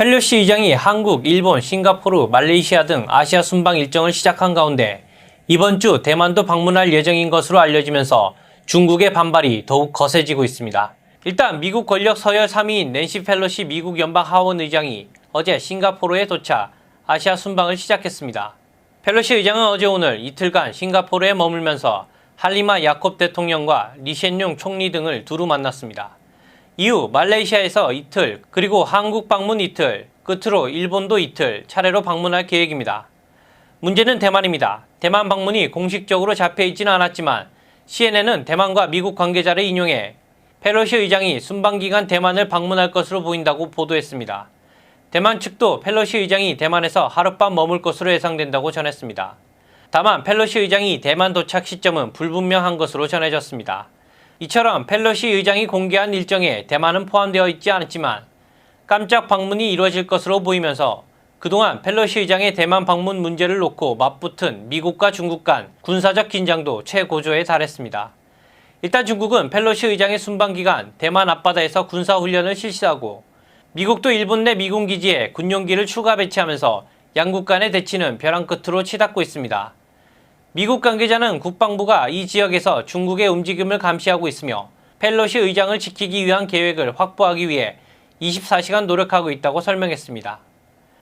펠로시 의장이 한국, 일본, 싱가포르, 말레이시아 등 아시아 순방 일정을 시작한 가운데 이번 주 대만도 방문할 예정인 것으로 알려지면서 중국의 반발이 더욱 거세지고 있습니다. 일단 미국 권력 서열 3위인 낸시 펠로시 미국 연방 하원 의장이 어제 싱가포르에 도착 아시아 순방을 시작했습니다. 펠로시 의장은 어제 오늘 이틀간 싱가포르에 머물면서 할리마 야콥 대통령과 리셴용 총리 등을 두루 만났습니다. 이후 말레이시아에서 이틀, 그리고 한국 방문 이틀, 끝으로 일본도 이틀 차례로 방문할 계획입니다. 문제는 대만입니다. 대만 방문이 공식적으로 잡혀 있지는 않았지만 CNN은 대만과 미국 관계자를 인용해 펠로시 의장이 순방 기간 대만을 방문할 것으로 보인다고 보도했습니다. 대만 측도 펠로시 의장이 대만에서 하룻밤 머물 것으로 예상된다고 전했습니다. 다만 펠로시 의장이 대만 도착 시점은 불분명한 것으로 전해졌습니다. 이처럼 펠로시 의장이 공개한 일정에 대만은 포함되어 있지 않았지만 깜짝 방문이 이루어질 것으로 보이면서 그동안 펠로시 의장의 대만 방문 문제를 놓고 맞붙은 미국과 중국 간 군사적 긴장도 최고조에 달했습니다. 일단 중국은 펠로시 의장의 순방 기간 대만 앞바다에서 군사 훈련을 실시하고 미국도 일본 내 미군 기지에 군용기를 추가 배치하면서 양국 간의 대치는 벼랑 끝으로 치닫고 있습니다. 미국 관계자는 국방부가 이 지역에서 중국의 움직임을 감시하고 있으며 펠로시 의장을 지키기 위한 계획을 확보하기 위해 24시간 노력하고 있다고 설명했습니다.